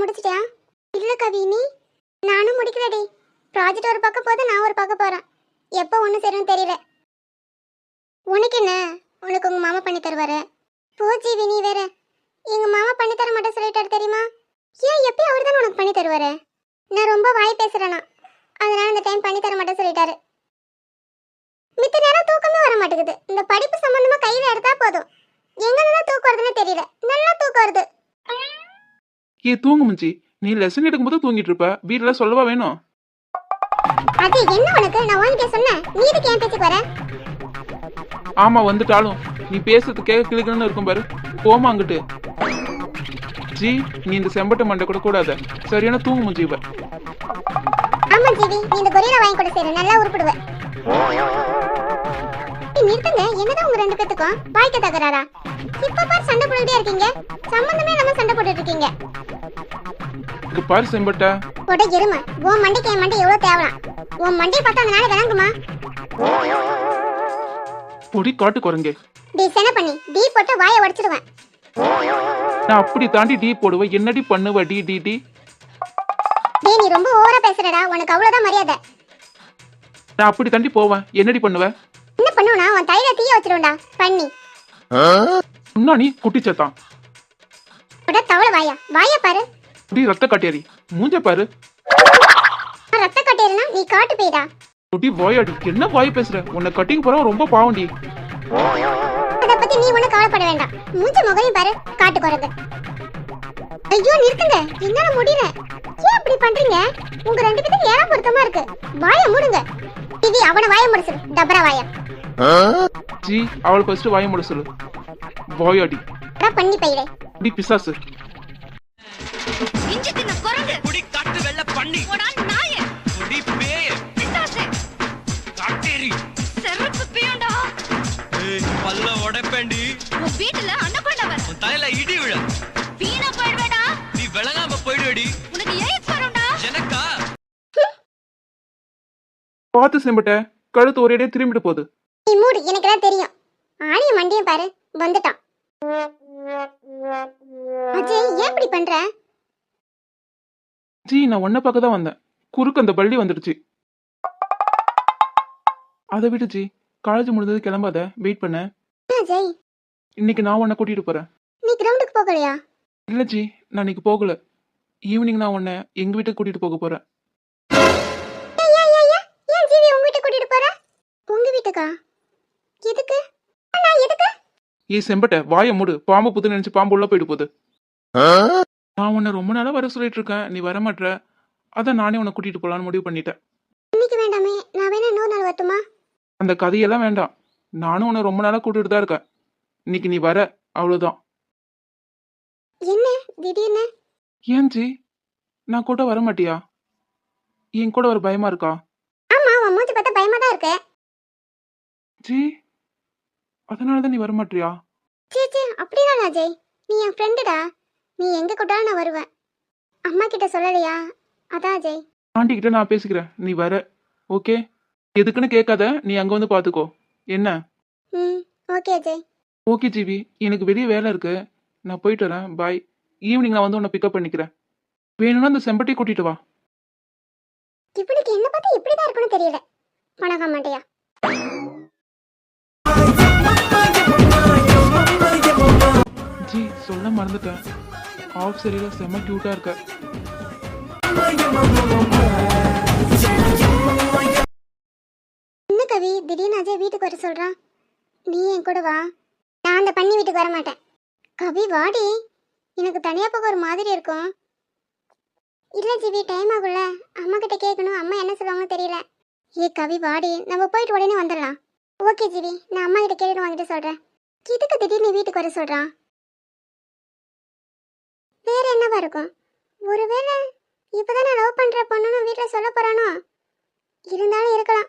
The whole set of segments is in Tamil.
முடிச்சிட்டியா? இல்ல கவி நீ? நானும் முடிக்கலடி. ப்ராஜெக்ட் ஒரு பக்கம் போது நான் ஒரு பக்கம் போறேன். எப்போ ஒன்று சேரும் தெரியல. உனக்கு என்ன? உனக்கு உங்க மாமா பண்ணி தருவாரு? போ வினி நீ வேற. எங்க மாமா பண்ணி தர மாட்டேன் சொல்லிட்டாரு தெரியுமா? ஏன் எப்பயும் அவர் தானே உனக்கு பண்ணி தருவாரு? நான் ரொம்ப வாய் பேசுறேனா? அதனால இந்த டைம் பண்ணி தர மாட்டேன் சொல்லிட்டாரு. மித்த நேரம் தூக்கமே வர மாட்டேங்குது. இந்த படிப்பு சம்பந்தமா கையில எடுத்தா போதும். எங்க நல்லா தூக்கம் வருதுன்னு தெரியல. நல்லா தூக்கம் வருது. ஏ தூங்கு மச்சி நீ லெசன் எடுக்கும்போது தூங்கிட்டு இருப்ப வீட்டுல சொல்லவா வேணும்? அது என்ன உனக்கு? நான் உன்கிட்ட சொன்னேன். நீ இதுக்கு என் பேச்சுக்கு வர? ஆமா வந்துட்டாலும். நீ பேசுறது கேட்க கிளிக்கணும்னு இருக்கும் பாரு. போமா அங்கிட்டு. ஜி நீ இந்த செம்பட்டை மண்டை கூட கூடாத. சரியான தூங்கு மச்சி இவ. ஆமா ஜிவி. நீ இந்த கொரியில வாங்கி கூட சரி. நல்லா உருப்பிடுவ. ஏய், நிறுத்துங்க என்னதான் உங்க ரெண்டு பேத்துக்கும்? வாழ்க்கை தகராறா? இப்ப பாரு சண்டை போட்டுட்டே இருக்கீங்க. சம்பந்தமே இல்லாம சண்டை போட்டுட்டு இருக்கீங்க. இங்க பாரு செம்பட்டை. போட எருமை. உன் மண்டைக்கு என் மண்டை எவ்வளவு தேவலாம்? உன் மண்டையை பார்த்தா அந்த நாளை விளங்குமா பொடி காட்டு குரங்கே டி சென பண்ணி. டீ போட்டு வாயை உடைச்சிடுவேன். நான் அப்படி தாண்டி டீ போடுவேன். என்னடி பண்ணுவ? டி டி டி. டேய் நீ ரொம்ப ஓவரா பேசுறடா. உனக்கு அவ்வளவுதான் மரியாதை. நான் அப்படி தாண்டி போவேன். என்னடி பண்ணுவ? என்ன பண்ணுவனா? உன் தையில தீய வச்சிருவேன்டா. பண்ணி. முன்னா நீ? குட்டிச்சத்தான் போட தவளை வாயா. வாயா பாரு. குடி ரத்த காட்டியாரி மூஞ்ச பாரு. ரத்த கட்டேருனா நீ காட்டு போயிடா. குட்டி வாயாடி. என்ன வாய் பேசுற? உன்னை கட்டிங் போற ரொம்ப பாவண்டி அத பத்தி நீ ஒண்ணும் கவலைப்பட வேண்டாம். மூஞ்ச முகரையும் பாரு. காட்டு குரங்கு ஐயோ நிறுத்துங்க. என்னால முடியல. ஏன் இப்படி பண்றீங்க? உங்க ரெண்டு பேத்துக்கு ஏன் பொருத்தமா இருக்கு. வாய மூடுங்க. இது அவன வாய முடிச்சிரு டபரா வாயா. ஜி அவள் ஃபர்ஸ்ட் வாய முட சொல்லு. வாயாடி அட பண்ணி பையிலே. டி பிசாசு. இஞ்சி தின்ன குரங்கு. குடி காட்டு வெள்ள பண்ணி. போடா நாய. குடி பேய. பிசாசு. காட்டேரி. செருப்பு பியோண்டா. ஏய் பல்ல உடைப்பேண்டி. உன் வீட்டுல அன்னப்பண்ட வர உன் தலையில இடி விழ. வீணா போயிடுவேடா. நீ விளங்காம போயிடுடி பார்த்து செம்பட்ட கழுத்து ஒரேடியே திரும்பிட்டு போகுது. நீ மூடு எனக்கு எல்லாம் தெரியும். ஆணிய மண்டியும் பாரு வந்துட்டான். அஜய் ஏன் இப்படி பண்ற? ஜி நான் உன்னை பார்க்க தான் வந்தேன். குறுக்கு அந்த பள்ளி வந்துடுச்சு. அதை விட்டு ஜி காலேஜ் முடிஞ்சது கிளம்பாத வெயிட் பண்ண. அஜய் இன்னைக்கு நான் உன்னை கூட்டிட்டு போறேன். நீ கிரவுண்டுக்கு போகலையா? இல்ல ஜி நான் இன்னைக்கு போகல. ஈவினிங் நான் உன்னை எங்க வீட்டுக்கு கூட்டிட்டு போக போறேன். வீட்டுக்கா எதுக்கு? நான் எதுக்கு? ஏ செம்பட்ட வாயை மூடு. பாம்பு புத்து நினைச்சு பாம்பு உள்ள போயிட்டு போகுது. நான் உன்னை ரொம்ப நாளா வர சொல்லிட்டு இருக்கேன். நீ வர மாட்ற. அதான் நானே உன்னை கூட்டிட்டு போலான்னு முடிவு பண்ணிட்டேன். இன்னைக்கு வேண்டாமே. நான் வேணா இன்னொரு நாள் வரட்டுமா? அந்த கதையெல்லாம் வேண்டாம். நானும் உன்னை ரொம்ப நாளா கூட்டிட்டு தான் இருக்கேன். இன்னைக்கு நீ வர. அவ்வளவுதான். என்ன? திடீர்னு? ஏன் ஜி நான் கூட வர மாட்டியா? என் கூட ஒரு பயமா இருக்கா ஆமா உன் மூஞ்சி பார்த்தா பயமா தான் இருக்கு ஜி அதனால தான் நீ வர மாட்டியா சே சே அப்படிலாம் அஜய் நீ என் ஃப்ரெண்டுடா நீ எங்க கூட்டாலும் நான் வருவேன். அம்மா கிட்ட சொல்லலையா? அதான் அஜய் ஆண்டி கிட்ட நான் பேசிக்கிறேன். நீ வர. ஓகே? எதுக்குன்னு கேட்காத. நீ அங்க வந்து பாத்துக்கோ. என்ன? ம் ஓகே அஜய் ஓகே ஜிவி. எனக்கு வெளியே வேலை இருக்கு. நான் போயிட்டு வரேன். பாய் ஈவினிங் நான் வந்து உன்னை பிக்கப் பண்ணிக்கிறேன். வேணும்னா அந்த செம்பட்டி கூட்டிட்டு வா. இவனுக்கு என்ன பார்த்தா இப்படிதான் இருக்குன்னு தெரியல. பணக மாட்டியா ஜி சொல்ல மறந்துட்டேன். ஆஃப் சரியில் செம்ம க்யூட்டாக இருக்க? என்ன கவி? திடீர்னு அஜய் வீட்டுக்கு வர சொல்கிறான் நீ என் கூட வா. நான் அந்த பண்ணி வீட்டுக்கு வர மாட்டேன். கவி வாடி. எனக்கு தனியாக போக ஒரு மாதிரி இருக்கும். இல்லை ஜிவி டைம் ஆகும்ல. அம்மா கிட்ட கேட்கணும் அம்மா என்ன சொல்லுவாங்கன்னு தெரியல. ஏ கவி வாடி. நம்ம போயிட்டு உடனே வந்துடலாம். ஓகே ஜிவி நான் அம்மா கிட்ட கேட்டுட்டு வாங்கிட்டு சொல்கிறேன் எதுக்கு திடீர்னு வீட்டுக்கு வர சொல்கிறான் வேற என்னவா இருக்கும்? ஒருவேளை இப்போதான் நான் லவ் பண்ணுற பொண்ணுன்னு வீட்டில் சொல்ல போகிறானோ இருந்தாலும் இருக்கலாம்.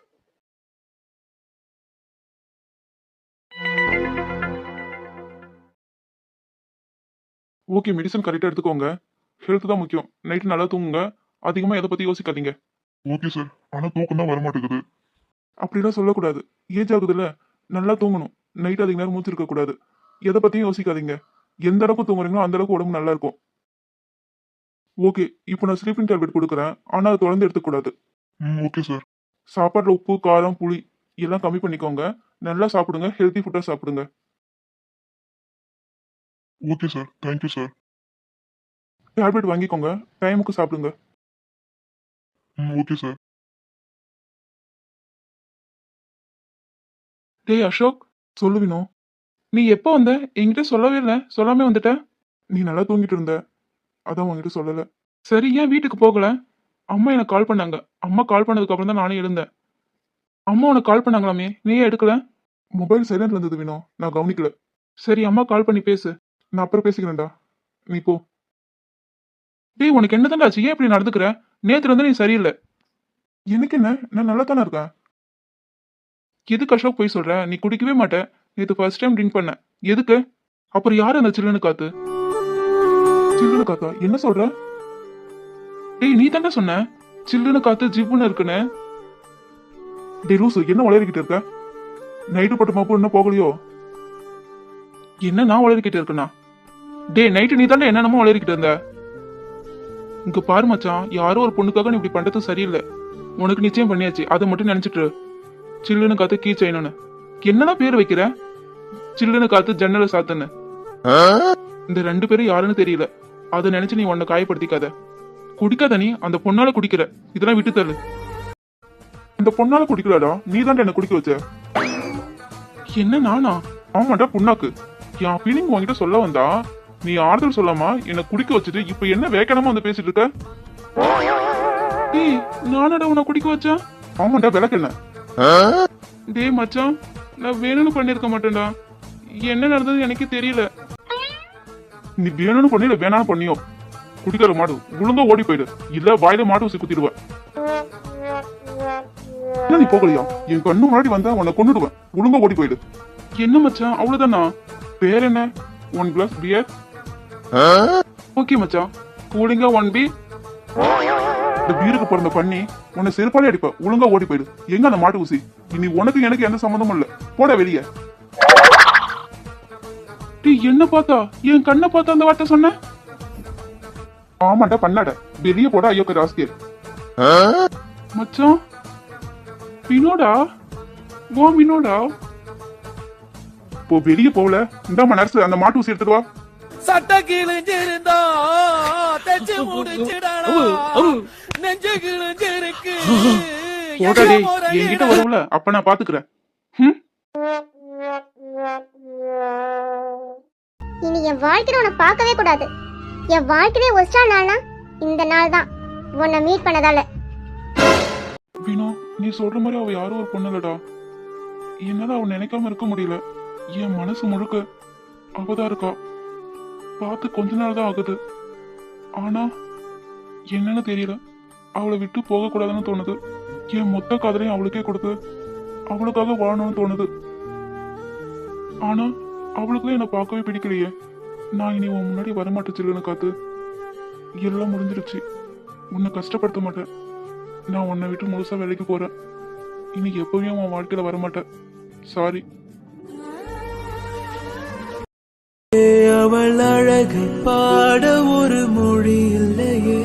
ஓகே மெடிசன் கரெக்டாக எடுத்துக்கோங்க. ஹெல்த் தான் முக்கியம். நைட்டு நல்லா தூங்குங்க. அதிகமாக எதை பற்றி யோசிக்காதீங்க. ஓகே சார் ஆனா தூக்கம் தான் வரமாட்டேங்குது. அப்படிலாம் சொல்லக்கூடாது. ஏஜ் ஆகுதுல்ல. நல்லா தூங்கணும். நைட் அதிக நேரம் மூச்சு இருக்கக்கூடாது. எதை பற்றியும் யோசிக்காதீங்க. எந்த அளவுக்கு தூங்குறீங்களோ அந்த அளவுக்கு உடம்பு நல்லா இருக்கும். ஓகே இப்போ நான் ஸ்லீப்பிங் டேப்லெட் கொடுக்குறேன். ஆனால் அதை தொடர்ந்து எடுத்துக்கூடாது ம் ஓகே சார் சாப்பாட்டில் உப்பு காரம் புளி எல்லாம் கம்மி பண்ணிக்கோங்க. நல்லா சாப்பிடுங்க. ஹெல்த்தி ஃபுட்டாக சாப்பிடுங்க. Okay sir thank you sir tablet வாங்கிக்கோங்க. டைமுக்கு சாப்பிடுங்க. ம் ஓகே சார் டேய் அசோக். சொல்லுவினோ நீ எப்போ வந்த? என்கிட்ட சொல்லவே இல்லை. சொல்லாமே வந்துட்ட. நீ நல்லா தூங்கிட்டு இருந்த. அதான் உங்ககிட்ட சொல்லலை. சரி ஏன் வீட்டுக்கு போகல? அம்மா எனக்கு கால் பண்ணாங்க. அம்மா கால் பண்ணதுக்கு அப்புறம் தான் நானே எழுந்தேன். அம்மா உனக்கு கால் பண்ணாங்களாமே? நீ ஏன் எடுக்கல? மொபைல் சைலண்ட்ல இருந்தது வினோ. நான் கவனிக்கல. சரி அம்மா கால் பண்ணி பேசு. நான் அப்புறம் பேசிக்கிறேன்டா. நீ போ. டேய் உனக்கு என்ன ஆச்சு? ஏன் இப்படி நடந்துக்கிற? நேத்துல இருந்து நீ சரியில்லை. எனக்கு என்ன? நான் நல்லா தானே இருக்கேன்? எதுக்கு அசோக் போய் சொல்ற? நீ குடிக்கவே மாட்ட. இது ஃபர்ஸ்ட் டைம் ட்ரிங்க் பண்ண எதுக்கு? அப்புறம் யார் அந்த சில்லுன்னு காத்து? சில்லுன்னு காத்தா என்ன சொல்ற? டேய் நீ தானே சொன்ன? சில்லுன்னு காத்து ஜிப்புன்னு இருக்குன்னு. டே லூசு என்ன வளரிக்கிட்டு இருக்க? நைட்டு பட்டு மாப்பு இன்னும் போகலையோ? என்ன நான் உளறிக்கிட்டு இருக்கேனா? டேய் நைட்டு நீ தானே என்னென்னமோ உளறிக்கிட்டு இருந்த? இங்க பாரு மச்சான் யாரோ ஒரு பொண்ணுக்காக நீ இப்படி பண்றது சரியில்லை. உனக்கு நிச்சயம் பண்ணியாச்சு அதை மட்டும் நினைச்சிட்டு சில்லுன்னு காத்து கீ செய்யணும்னு என்னதான் பேர் வைக்கிற? சில்லுன்னு காத்து ஜன்னலை சாத்துன்னு இந்த ரெண்டு பேரும் யாருன்னு தெரியல. அதை நினைச்சு நீ உன்னை காயப்படுத்திக்காத. குடிக்காத நீ அந்த பொண்ணால குடிக்கிற. இதெல்லாம் விட்டு தள்ளு. இந்த பொண்ணால குடிக்கலாடா நீ தான் என்ன குடிக்க வச்ச. என்ன நானா? ஆமாடா புண்ணாக்கு. என் ஃபீலிங் உன்கிட்ட சொல்ல வந்தா நீ ஆறுதல் சொல்லாமா என்னை குடிக்க வச்சுட்டு இப்ப என்ன வேக்கனமா வந்து பேசிட்டு இருக்க? டேய் நானடா உன்னை குடிக்க வச்சேன் ஆமாண்டா விளக்கு என்ன டேய் மச்சான் நான் வேணும்னு பண்ணிருக்க மாட்டேன்டா. என்ன நடந்தது எனக்கு தெரியல. நீ வேணும்னு பண்ணிடு வேணாம் பண்ணியோ. குடிக்கிற மாடு ஒழுங்கா ஓடி போயிடு. இல்ல வாயில மாடு ஊசி குத்திடுவேன் நீ போகலையா? என் கண்ணு முன்னாடி வந்தா உன்னை கொண்டுடுவேன் ஒழுங்கா ஓடி போயிடு. என்ன மச்சான்? அவ்வளவுதானா? பேர் என்ன? ஒன் கிளாஸ் பியர் ஓகே மச்சான். கூலிங்கா ஒன் பி இந்த பீருக்கு பிறந்த பண்ணி உன்னை செருப்பாலே அடிப்ப. ஒழுங்கா ஓடி போயிடு. எங்க அந்த மாட்டு ஊசி? இனி உனக்கு எனக்கு எந்த சம்மந்தமும் இல்ல. போட வெளியே. டேய் என்ன பார்த்தா? என் கண்ணை பார்த்தா அந்த வார்த்தை சொன்ன? ஆமாண்டா பண்ணாட. வெளியே போட ஐயோக்க ராஸ்கேல். மச்சான் வினோடா? ஓ வினோடா. இப்போ வெளியே போகல. இந்தாம்மா நர்ஸ் அந்த மாட்டு ஊசி எடுத்துட்டு வா. சட்ட கிழிஞ்சிருந்தா தச்சு முடிச்சிடா நெஞ்சு கிழிஞ்சிருக்கு. என்கிட்ட வருவல அப்ப நான் பாத்துக்கிறேன். இனி என் வாழ்க்கையில உன்னை பார்க்கவே கூடாது. என் வாழ்க்கையே ஒஸ்டா நாள்னா இந்த நாள் தான் உன்னை மீட் பண்ணதால. வினோ நீ சொல்ற மாதிரி அவ யாரும் ஒரு பொண்ணு இல்லடா என்னால அவ நினைக்காம இருக்க முடியல. என் மனசு முழுக்க அவதான் இருக்கா. பார்த்து கொஞ்ச நாள் தான் ஆகுது. ஆனா என்னன்னு தெரியல. அவளை விட்டு போக கூடாதுன்னு தோணுது. என் மொத்த காதலையும் அவளுக்கே கொடுத்து அவளுக்காக வாழணும்னு தோணுது. ஆனா அவளுக்கும் என்னை பார்க்கவே பிடிக்கலையே. நான் இனி உன் முன்னாடி வரமாட்டேன் சில்லுன்னு காத்து. எல்லாம் முடிஞ்சிருச்சு. உன்னை கஷ்டப்படுத்த மாட்டேன். நான் உன்னை விட்டு முழுசாக வேலைக்கு போகிறேன் இனி எப்பவுமே உன் வாழ்க்கையில் வரமாட்டேன். சாரி அவள் அழகு பாட ஒரு மொழி இல்லையே.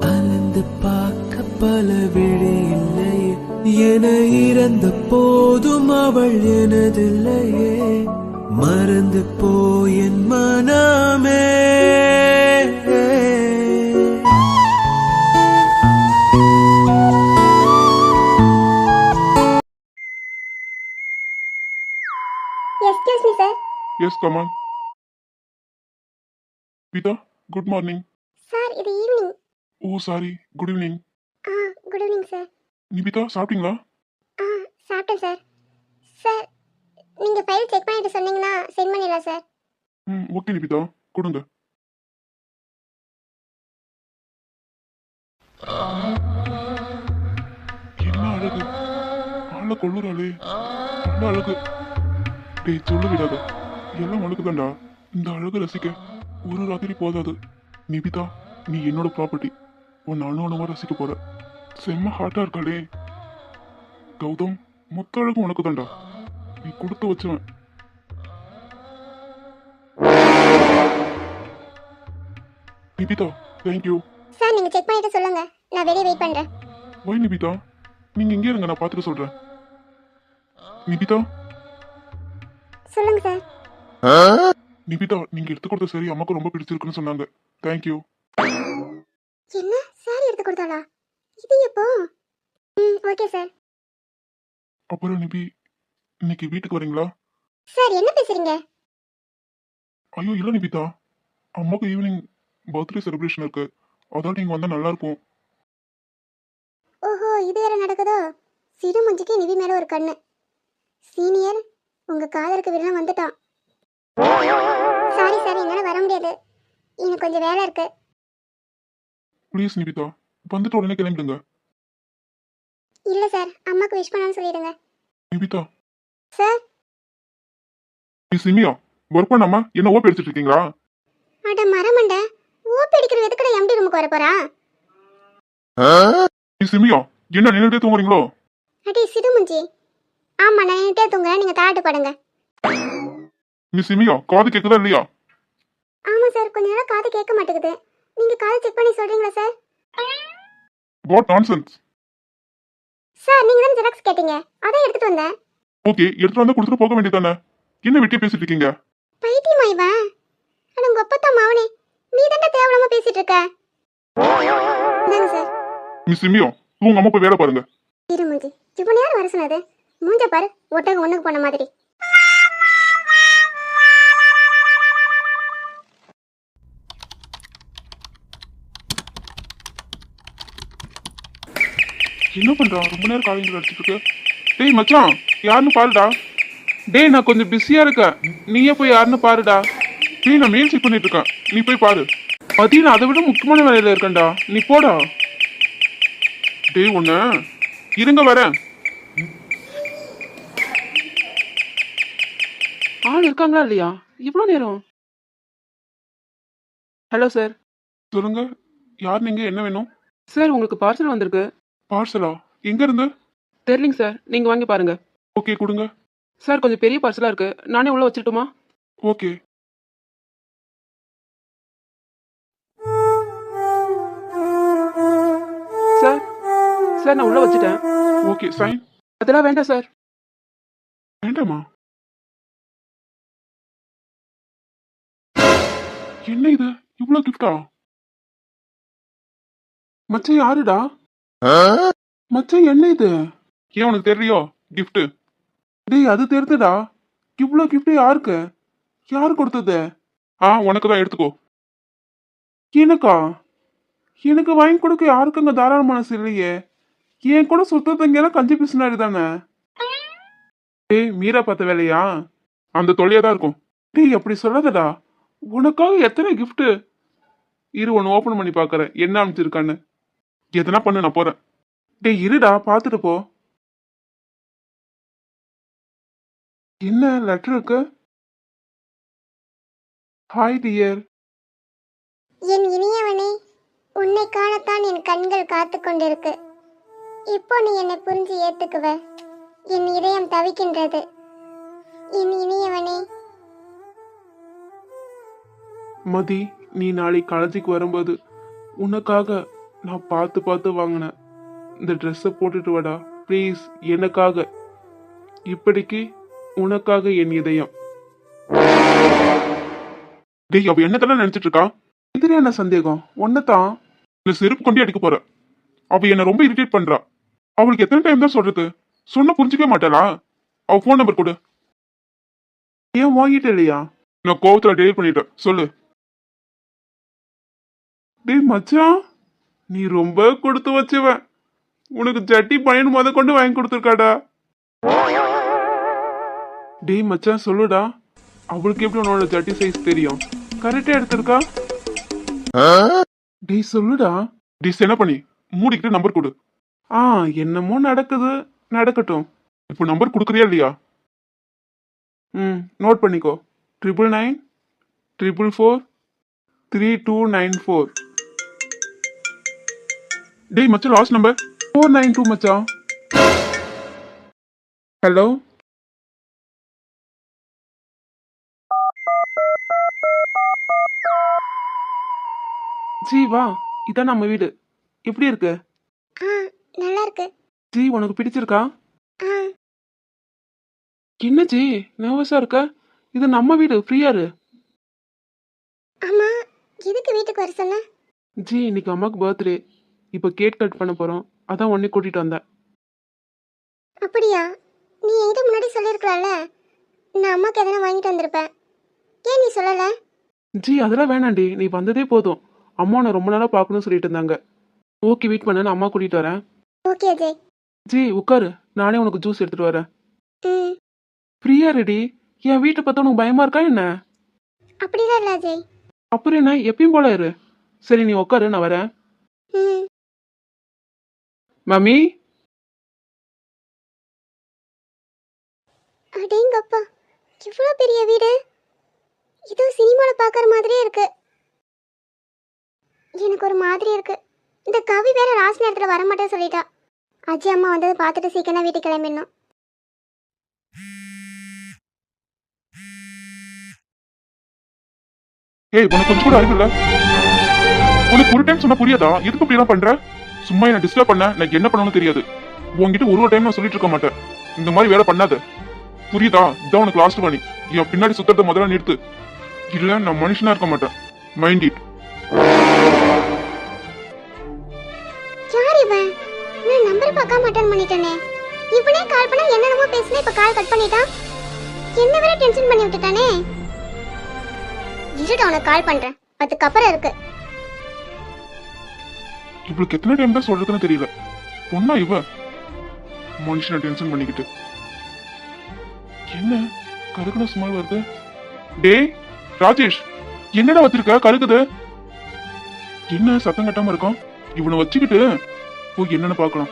அலந்து பார்க்க பல விழி இல்லையே. என இறந்த போதும் அவள் எனதில்லையே. மறந்து போய் என் மனமே. Excuse me sir yes come on Beetha good morning sir இது evening oh sorry good evening ah good evening sir Nibitha சாப்பிட்டீங்களா? ஆ சாப்பிட்டேன் சார் சார் நீங்க ஃபைல் செக் பண்ணிட்டு சொன்னீங்கன்னா சென்ட் பண்ணிடலாம் சார் ம் ஓகே நிபிதா. கொடுங்க. என்ன அழகு? ஆள கொள்ளுறாளே. என்ன அழகு? டேய் சொல்லு விடாத. எல்லாம் அழகுதான்டா இந்த அழகு ரசிக்க ஒரு ராத்திரி போதாது. நிபிதா நீ என்னோட ப்ராப்பர்ட்டி உன் அணு அணுவா ரசிக்க போற. செம்ம ஹார்ட்டாக இருக்காளே. கௌதம் மொத்த அழகு உனக்கு தான்டா நீ கொடுத்து வச்சவன் நிபிதா தேங்க்யூ சார் நீங்கள் செக் பண்ணிட்டு சொல்லுங்கள் நான் வெளியே வெயிட் பண்ணுறேன் ஒய் நிபிதா. நீங்க இங்கே இருங்க நான் பார்த்துட்டு சொல்றேன். நிபிதா? சொல்லுங்கள் சார் நிபிதா நீங்க எடுத்து கொடுத்த சரி அம்மாக்கு ரொம்ப பிடிச்சிருக்குன்னு சொன்னாங்க. தேங்க்யூ என்ன? சாரி எடுத்து கொடுத்தாளா? இது எப்போ? ம் ஓகே சார் அப்புறம் நிபி இன்னைக்கு வீட்டுக்கு வரீங்களா? சார் என்ன பேசுறீங்க? ஐயோ இல்ல நிபிதா. அம்மாக்கு ஈவினிங் பர்த்டே செலிப்ரேஷன் இருக்கு. அதான் நீங்க வந்தா நல்லா இருக்கும். ஓஹோ இது வேற நடக்குதோ? சிறு மஞ்சுக்கு நிவி மேல ஒரு கண்ணு. சீனியர் உங்க காதலுக்கு வில்லன் வந்துட்டான். சாரி சார் என்னால வர முடியாது. எனக்கு கொஞ்சம் வேலை இருக்கு. ப்ளீஸ் நிபிதா. வந்துட்டு உடனே கிளம்பிடுங்க. இல்ல சார் அம்மாக்கு விஷ் பண்ணான்னு சொல்லிடுங்க. நிபிதா சார்? நீ சிமியா ஒர்க் பண்ணாம என்ன ஓப்பி அடிச்சிட்டு இருக்கீங்களா? அட மரமண்ட ஓப்பி அடிக்கிற எதுக்கட எம்டி ரூமுக்கு வர போறா நீ சிமியா என்ன நின்றுட்டே தூங்குறீங்களோ? அடி சிறு மஞ்சி ஆமா நான் நின்னுட்டே தூங்குறேன். நீங்க தாட்டு படுங்க. நீ சிமியா காது கேக்குதா இல்லையா? ஆமா சார். கொஞ்ச நேரம் காது கேட்க மாட்டேங்குது. நீங்க காது செக் பண்ணி சொல்றீங்களா சார்? வாட் நான்சென்ஸ் சார் நீங்க தானே ஜெராக்ஸ் கேட்டீங்க. அதான் எடுத்துட்டு வந்தேன். ஓகே எடுத்துட்டு வந்தா கொடுத்துட்டு போக வேண்டியதானே என்ன வெட்டியா பேசிட்டு இருக்கீங்க? பைத்தியமா இவன் அட உங்க மாவனே நீ தானே தேவையில்லாம பேசிட்டு இருக்க? இந்தாங்க சார். நீ சிமியா உங்க அம்மா போய் வேலை பாருங்க. இரு மூஞ்சி. இவ்வளவு நேரம் வர சொன்னது. மூஞ்ச பாரு ஒட்டகம் ஒண்ணுக்கு போன மாதிரி. என்ன பண்றான் ரொம்ப நேரம் காலையில் அடிச்சிட்டு இருக்கு. டேய் மச்சான் யாருன்னு பாருடா. டேய் நான் கொஞ்சம் பிஸியா இருக்கேன். நீயே போய் யாருன்னு பாருடா. டேய் நான் மெயில் செக் பண்ணிட்டு இருக்கேன். நீ போய் பாரு. மதியம் நான் அதை விட முக்கியமான வேலையில இருக்கேன்டா. நீ போடா. டேய் ஒண்ணு இருங்க வரேன். ஆள் இருக்காங்களா இல்லையா? இவ்வளோ நேரம். ஹலோ சார் சொல்லுங்க. யார் நீங்க? என்ன வேணும்? சார் உங்களுக்கு பார்சல் வந்திருக்கு. பார்சலா எங்க இருந்து? தெரியலிங்க சார். நீங்கள் வாங்கி பாருங்க. ஓகே கொடுங்க. சார் கொஞ்சம் பெரிய பார்சலாக இருக்கு. நானே உள்ள வச்சிட்டுமா ஓகே. சார் சார் நான் உள்ள வச்சுட்டேன். ஓகே சைன் அதெல்லாம் வேண்டாம் சார். வேண்டாமா? என்ன இது? இவ்வளவு கிஃப்டா மச்சான் யாருடா? மச்சான் என்ன இது? ஏன் உனக்கு தெரியலையோ கிஃப்ட்டு டேய் அது தெரியுதுடா இவ்வளோ கிஃப்ட் யாருக்கு? யார் கொடுத்தது? ஆ உனக்கு தான் எடுத்துக்கோ. எனக்கா? எனக்கு வாங்கி கொடுக்க யாருக்குங்க தாராள மனசு இல்லையே. என் கூட சுத்தத்தங்கெல்லாம் கஞ்சி பிசினாரி தானே? டேய் மீரா பார்த்த வேலையா? அந்த தொல்லையா தான் இருக்கும். டேய் அப்படி சொல்லாதடா. உனக்காக எத்தனை கிஃப்ட்டு இரு ஒன்று ஓப்பன் பண்ணி பார்க்குறேன் என்ன அனுப்பிச்சிருக்கான்னு எதனா பண்ணு நான் போகிறேன் டேய் இருடா பார்த்துட்டு போ. என்ன லெட்டர் இருக்கு? ஹாய் டியர் என் இனியவனே உன்னை காணத்தான் என் கண்கள் காத்து கொண்டிருக்கு. இப்போ நீ என்னை புரிஞ்சு ஏத்துக்குவ. என் இதயம் தவிக்கின்றது. என் இனியவனே. மதி நீ நாளைக்கு காலேஜுக்கு வரும்போது உனக்காக நான் பார்த்து பார்த்து வாங்கினேன். இந்த ட்ரெஸ்ஸை போட்டுட்டு வாடா. ப்ளீஸ் எனக்காக. இப்படிக்கு உனக்காக என் இதயம். டேய் அவ என்னத்தெல்லாம் நினைச்சிட்டு இருக்கா? இதுல என்ன சந்தேகம்? ஒன்னதான் இல்ல செருப்பு கொண்டு அடிக்க போற. அவ என்ன ரொம்ப இரிட்டேட் பண்றா. அவளுக்கு எத்தனை டைம் தான் சொல்றது? சொன்ன புரிஞ்சுக்கவே மாட்டாளா? அவ ஃபோன் நம்பர் கொடு. ஏன் வாங்கிட்டு இல்லையா? நான் கோவத்துல டெலிட் பண்ணிட்டேன். சொல்லு. டேய் மச்சான் நீ ரொம்ப கொடுத்து வச்சுவ. உனக்கு ஜட்டி பையன் முத கொண்டு வாங்கி கொடுத்துருக்காடா. டேய் மச்சான் சொல்லுடா. அவளுக்கு எப்படி உன்னோட ஜட்டி சைஸ் தெரியும்? கரெக்டா எடுத்திருக்கா டேய் சொல்லுடா. டிஸ் என்ன பண்ணி? மூடிக்கிட்டு நம்பர் கொடு. ஆ என்னமோ நடக்குது. நடக்கட்டும். இப்போ நம்பர் கொடுக்குறியா இல்லையா? ம் நோட் பண்ணிக்கோ. Triple nine triple four three two nine four டேய் மச்சான் last number four nine two மச்சான். ஹலோ ஜி வா. இதான் நம்ம வீடு. எப்படி இருக்கு? ஆ நல்லா இருக்கு ஜி உனக்கு பிடிச்சிருக்கா? ஆ. என்ன ஜி? நர்வஸா இருக்க? இது நம்ம வீடு. ஃப்ரீயா இரு. ஆமா எதுக்கு வீட்டுக்கு வர சொன்ன? ஜி இன்னைக்கு அம்மாக்கு பர்த்டே இப்போ கேக் கட் பண்ண போறோம். அதான் உடனே கூட்டிட்டு வந்தேன். அப்படியா? நீ என்கிட்ட முன்னாடி சொல்லியிருக்கலாம்ல நான் அம்மாக்கு எதனா வாங்கிட்டு வந்திருப்பேன். ஏன் நீ சொல்லல? ஜி அதெல்லாம் வேணாண்டி. நீ வந்ததே போதும். அம்மா உன்னை ரொம்ப நாளா பார்க்கணும்னு சொல்லிட்டு இருந்தாங்க. ஓகே வெயிட் பண்ண நான் அம்மா கூட்டிட்டு வரேன். ஓகே அஜய் ஜி உட்காரு. நானே உனக்கு ஜூஸ் எடுத்துட்டு வரேன். ம். ஃப்ரீயா ரெடி. என் வீட்டை பார்த்தா உனக்கு பயமா இருக்கா என்ன? அப்படிலாம் இல்லை அஜய் அப்புறம் என்ன? எப்பயும் போல இரு. சரி நீ உட்காரு நான் வரேன். ம். மம்மி? அடேங்கப்பா இவ்வளோ பெரிய வீடு. ஏதோ சினிமாவில் பார்க்குற மாதிரியே இருக்கு. எனக்கு ஒரு மாதிரி இருக்கு. இந்த கவி வேற லாஸ்ட் நேரத்தில் வரமாட்டேன்னு சொல்லிட்டா. அஜி அம்மா வந்ததை பார்த்துட்டு சீக்கிரம் வீட்டுக்கு கிளம்பிடணும். ஏய் உனக்கு கொஞ்சம் கூட அறிவு இல்ல உனக்கு ஒரு டைம் சொன்னா புரியாதா? எதுக்கு இப்படி எல்லாம் பண்ற? சும்மா என்ன டிஸ்டர்ப் பண்ண. எனக்கு என்ன பண்ணணும்னு தெரியாது. உன்கிட்ட ஒரு ஒரு டைம் நான் சொல்லிட்டு இருக்க மாட்டேன். இந்த மாதிரி வேலை பண்ணாத. புரியுதா? இதான் உனக்கு லாஸ்ட் பண்ணி என் பின்னாடி சுத்தத்தை முதல்ல நிறுத்து. இல்ல நான் மனுஷனா இருக்க மாட்டேன். மைண்ட் இட் யார் இவன் நான் நம்பர் பார்க்காம அட்டன் பண்ணிட்டேனே. இவனே கால் பண்ணா என்னென்னமோ பேசினா இப்ப கால் கட் பண்ணிட்டான் என்ன வேற டென்ஷன் பண்ணி விட்டுட்டானே? இருட்டு அவனுக்கு கால் பண்றேன். அதுக்கு அப்புறம் இருக்கு. இவளுக்கு எத்தனை டைம் தான் சொல்றதுன்னு தெரியல. பொண்ணா இவ? மனுஷனை டென்ஷன் பண்ணிக்கிட்டு. என்ன? கருக்குன ஸ்மால் வருது. டேய் ராஜேஷ் என்னடா வச்சிருக்க? கருக்குது என்ன சத்தம் கட்டாம இருக்கும்? இவனை வச்சுக்கிட்டு போய் என்னன்னு பார்க்கலாம்.